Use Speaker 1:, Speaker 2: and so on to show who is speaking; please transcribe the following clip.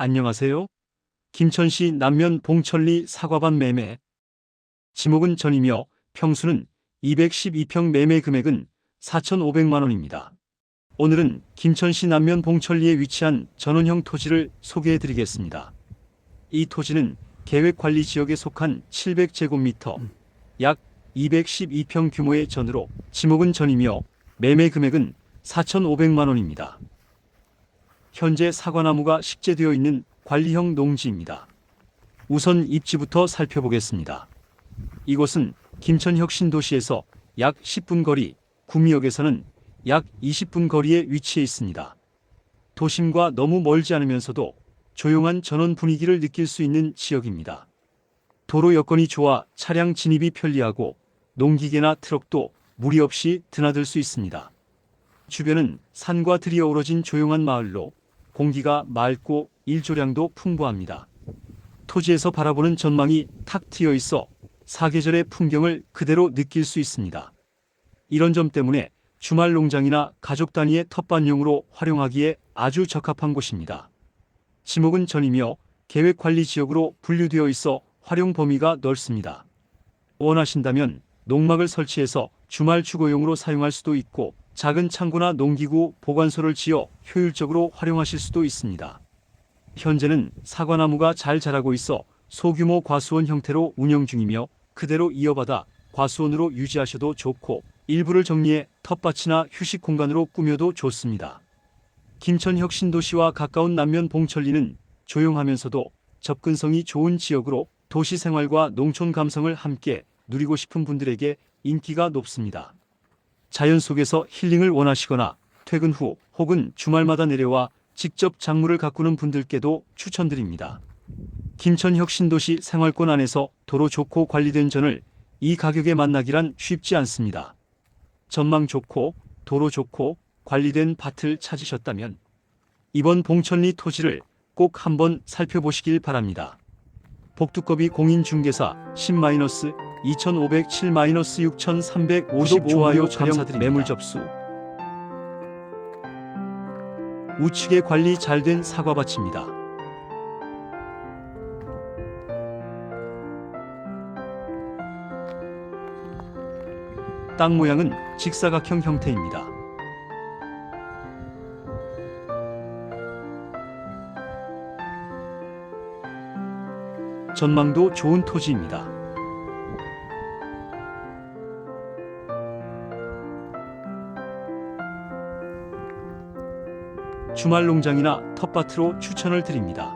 Speaker 1: 안녕하세요. 김천시 남면 봉천리 사과반 매매. 지목은 전이며 평수는 212평 매매 금액은 4,500만 원입니다. 오늘은 김천시 남면 봉천리에 위치한 전원형 토지를 소개해 드리겠습니다. 이 토지는 계획관리 지역에 속한 700제곱미터, 약 212평 규모의 전으로 지목은 전이며 매매 금액은 4,500만 원입니다. 현재 사과나무가 식재되어 있는 관리형 농지입니다. 우선 입지부터 살펴보겠습니다. 이곳은 김천혁 신도시에서 약 10분 거리, 구미역에서는 약 20분 거리에 위치해 있습니다. 도심과 너무 멀지 않으면서도 조용한 전원 분위기를 느낄 수 있는 지역입니다. 도로 여건이 좋아 차량 진입이 편리하고 농기계나 트럭도 무리 없이 드나들 수 있습니다. 주변은 산과 들이 어우러진 조용한 마을로 공기가 맑고 일조량도 풍부합니다. 토지에서 바라보는 전망이 탁 트여 있어 사계절의 풍경을 그대로 느낄 수 있습니다. 이런 점 때문에 주말 농장이나 가족 단위의 텃밭용으로 활용하기에 아주 적합한 곳입니다. 지목은 전이며 계획관리 지역으로 분류되어 있어 활용 범위가 넓습니다. 원하신다면 농막을 설치해서 주말 주거용으로 사용할 수도 있고 작은 창고나 농기구 보관소를 지어 효율적으로 활용하실 수도 있습니다. 현재는 사과나무가 잘 자라고 있어 소규모 과수원 형태로 운영 중이며 그대로 이어받아 과수원으로 유지하셔도 좋고 일부를 정리해 텃밭이나 휴식 공간으로 꾸며도 좋습니다. 김천혁 신도시와 가까운 남면 봉천리는 조용하면서도 접근성이 좋은 지역으로 도시 생활과 농촌 감성을 함께 누리고 싶은 분들에게 인기가 높습니다. 자연 속에서 힐링을 원하시거나 퇴근 후 혹은 주말마다 내려와 직접 작물을 가꾸는 분들께도 추천드립니다. 김천혁 신도시 생활권 안에서 도로 좋고 관리된 전을 이 가격에 만나기란 쉽지 않습니다. 전망 좋고 도로 좋고 관리된 밭을 찾으셨다면 이번 봉천리 토지를 꼭 한번 살펴보시길 바랍니다. 복두꺼비 공인중개사 10-2507-6350 좋아요 감사드립니다. 매물 접수 우측에 관리 잘 된 사과밭입니다. 땅 모양은 직사각형 형태입니다. 전망도 좋은 토지입니다. 주말 농장이나 텃밭으로 추천을 드립니다.